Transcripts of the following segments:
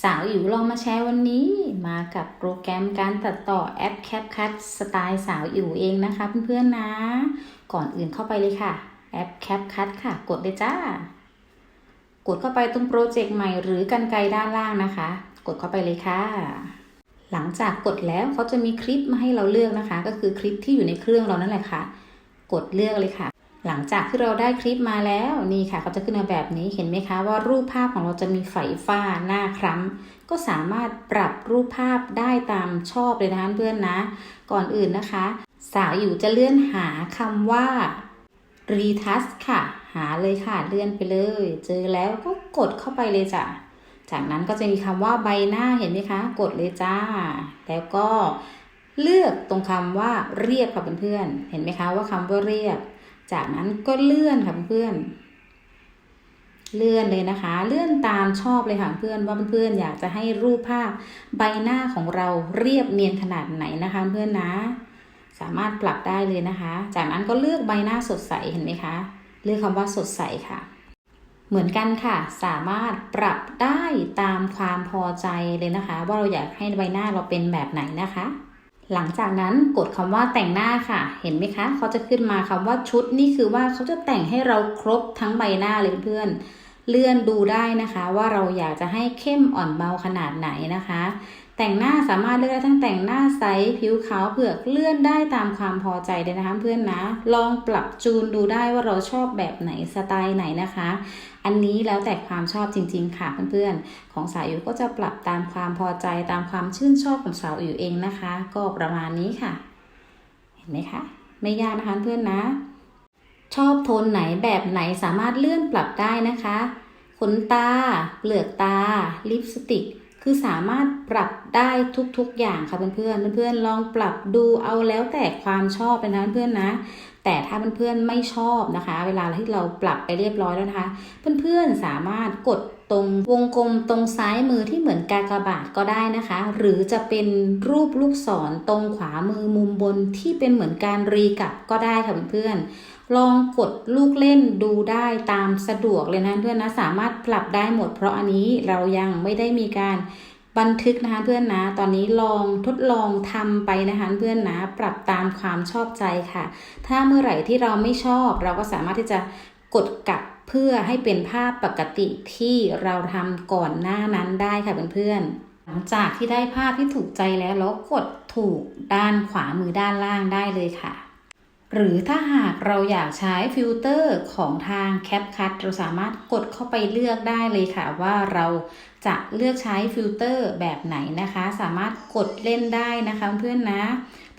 สาวอยู่ลองมาแชร์วันนี้มากับโปรแกรมการตัดต่อแอป CapCut สไตล์สาวอยู่เองนะคะเพื่อนๆนะ ก่อนอื่นเข้าไปเลยค่ะ แอป CapCut ค่ะ กดเลยจ้า กดเข้าไปตรงโปรเจกต์ใหม่หรือกันไกลด้านล่างนะคะ กดเข้าไปเลยค่ะ หลังจากกดแล้วเขาจะมีคลิปมาให้เราเลือกนะคะ ก็คือคลิปที่อยู่ในเครื่องเรานั่นแหละค่ะ กดเลือกเลยค่ะ หลังจากที่เราได้คลิปมาแล้วนี่ค่ะเขาจะขึ้นมาแบบนี้เห็นไหมคะว่ารูปภาพของเราจะมีไฝฟ้าหน้าคล้ำก็สามารถปรับรูปภาพได้ตามชอบเลยนะคะเพื่อนนะ ก่อนอื่นนะคะ สาวอยู่จะเลื่อนหาคำว่า retouch ค่ะ หาเลยค่ะเลื่อนไปเลย เจอแล้วก็กดเข้าไปเลยจ้ะจากนั้นก็จะมีคำว่าใบหน้าเห็นไหมคะ กดเลยจ้า แล้วก็เลือกตรงคำว่าเรียบค่ะเพื่อนๆเห็นไหมคะว่าคำว่าเรียบ จากนั้นก็เลื่อนค่ะเพื่อน เลื่อนเลยนะคะ เลื่อนตามชอบเลยค่ะเพื่อนว่าเพื่อนอยากจะให้รูปภาพใบหน้าของเราเรียบเนียนขนาดไหนนะคะ เพื่อนนะ สามารถปรับได้เลยนะคะ จากนั้นก็เลือกใบหน้าสดใสเห็นไหมคะ เลือกคำว่าสดใสค่ะเหมือนกันค่ะ สามารถปรับได้ตามความพอใจเลยนะคะ ว่าเราอยากให้ใบหน้าเราเป็นแบบไหนนะคะ หลังจากนั้นกดคำว่าแต่งหน้าค่ะ เห็นไหมคะ เขาจะขึ้นมาคำว่าชุดนี่คือว่าเขาจะแต่งให้เราครบทั้งใบหน้าเลยเพื่อน เลื่อนดูได้นะคะ ว่าเราอยากจะให้เข้มอ่อนเบาขนาดไหนนะคะ แต่งหน้าสามารถเลือกได้ทั้งแต่งหน้าใสผิวขาวเผือกเลื่อนได้ตามความพอใจเลยนะคะเพื่อนนะ ลองปรับจูนดูได้ว่าเราชอบแบบไหนสไตล์ไหนนะคะ อันนี้แล้วแต่ความชอบจริง ๆ ค่ะเพื่อนๆ ของสาวอิ๋วก็จะปรับตามความพอใจตามความชื่นชอบของสาวอิ๋วเองนะคะ ก็ประมาณนี้ค่ะ เห็นไหมคะ ไม่ยากนะคะเพื่อนนะ ชอบโทนไหนแบบไหนสามารถเลื่อนปรับได้นะคะขนตา เปลือกตา ลิปสติก คือสามารถปรับได้ทุกๆอย่างค่ะเพื่อนๆเพื่อนๆลองปรับดูเอาแล้วแต่ความชอบเป็นนะเพื่อนๆนะ แต่ถ้าเพื่อนๆไม่ชอบนะคะ เวลาที่เราปรับไปเรียบร้อยแล้วนะคะ เพื่อนๆสามารถกดตรงวงกลมตรงซ้ายมือที่เหมือนกากบาทก็ได้นะคะ หรือจะเป็นรูปลูกศรตรงขวามือมุมบนที่เป็นเหมือนการรีกับก็ได้ค่ะเพื่อนๆ ลองกดลูกเล่นดูได้ตามสะดวกเลยนะเพื่อนนะสามารถปรับได้หมด เพราะอันนี้เรายังไม่ได้มีการบันทึกนะคะเพื่อนนะ ตอนนี้ลองทดลองทำไปนะคะเพื่อนนะ ปรับตามความชอบใจค่ะ ถ้าเมื่อไหร่ที่เราไม่ชอบ เราก็สามารถที่จะกดกลับเพื่อให้เป็นภาพปกติที่เราทำก่อนหน้านั้นได้ค่ะเพื่อนๆหลังจากที่ได้ภาพที่ถูกใจแล้วเรากดถูกด้านขวามือด้านล่างได้เลยค่ะ หรือถ้าหากเราอยากใช้ฟิลเตอร์ของทาง CapCut เราสามารถกดเข้าไปเลือกได้เลยค่ะ ว่าเราจะเลือกใช้ฟิลเตอร์แบบไหนนะคะ สามารถกดเล่นได้นะคะเพื่อนนะ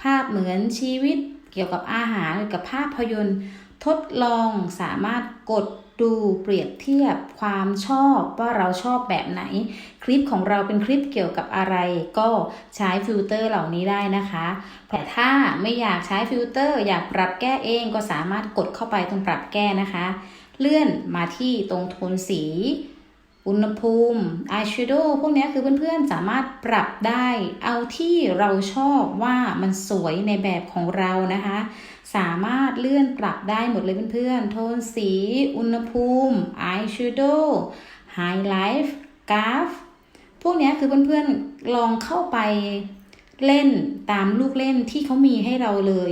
ภาพเหมือนชีวิตเกี่ยวกับอาหารหรือกับภาพยนตร์ ทดลองสามารถกด ดูเปรียบเทียบความชอบว่าเราชอบแบบไหน คลิปของเราเป็นคลิปเกี่ยวกับอะไร ก็ใช้ฟิลเตอร์เหล่านี้ได้นะคะแต่ถ้าไม่อยากใช้ฟิลเตอร์อยากปรับแก้เองก็สามารถกดเข้าไปตรงปรับแก้นะคะ เลื่อนมาที่ตรงโทนสี อุณหภูมิอายแชโดว์พวกนี้คือเพื่อนๆสามารถปรับได้ เอาที่เราชอบว่ามันสวยในแบบของเรานะคะ สามารถเลื่อนปรับได้หมดเลยเพื่อนๆ โทนสี อุณหภูมิอายแชโดว์ไฮไลท์กราฟพวกนี้คือเพื่อนๆลองเข้าไปเล่นตามลูกเล่นที่เขามีให้เราเลย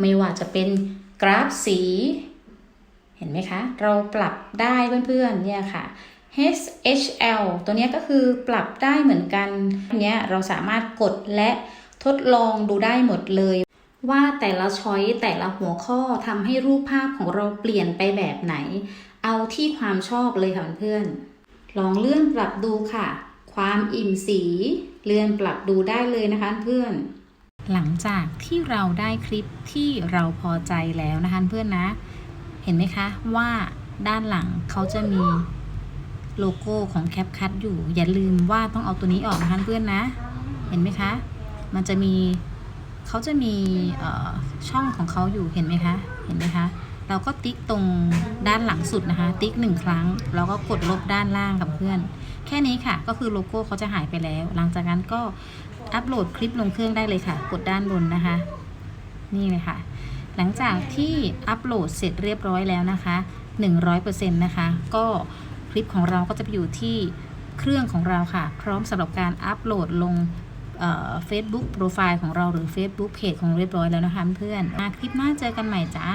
ไม่ว่าจะเป็นกราฟสี เห็นไหมคะ เราปรับได้เพื่อนๆเนี่ยค่ะ HHL ตัวนี้ก็คือปรับได้เหมือนกันเนี้ยเราสามารถกดและทดลองดูได้หมดเลย ว่าแต่ละช้อยแต่ละหัวข้อทำให้รูปภาพของเราเปลี่ยนไปแบบไหน เอาที่ความชอบเลยค่ะเพื่อนลองเลื่อนปรับดูค่ะ ความอิ่มสี เลื่อนปรับดูได้เลยนะคะเพื่อน หลังจากที่เราได้คลิปที่เราพอใจแล้วนะคะเพื่อนนะ เห็นไหมคะว่าด้านหลังเขาจะมี โลโก้ของ CapCut อยู่ อย่าลืมว่าต้องเอาตัวนี้ออกนะคะเพื่อนนะ เห็นไหมคะ มันจะมีเขาจะมีช่องของเขาอยู่เห็นไหมคะ เห็นไหมคะ เราก็ติ๊กตรงด้านหลังสุดนะคะ ติ๊กหนึ่งครั้ง แล้วก็กดลบด้านล่างกับเพื่อน แค่นี้ค่ะ ก็คือโลโก้เขาจะหายไปแล้ว หลังจากนั้นก็อัปโหลดคลิปลงเครื่องได้เลยค่ะ กดด้านบนนะคะ นี่เลยค่ะ หลังจากที่อัปโหลดเสร็จเรียบร้อยแล้วนะคะ 100%นะคะ ก็ ลิปของเราก็จะไปอยู่ที่เครื่องของเราค่ะ พร้อมสำหรับการอัปโหลดลงเฟซบุ๊กโปรไฟล์ของเราหรือ Facebook Page ของเรียบร้อยแล้วนะคะเพื่อนมาคลิปหน้าเจอกันใหม่จ้า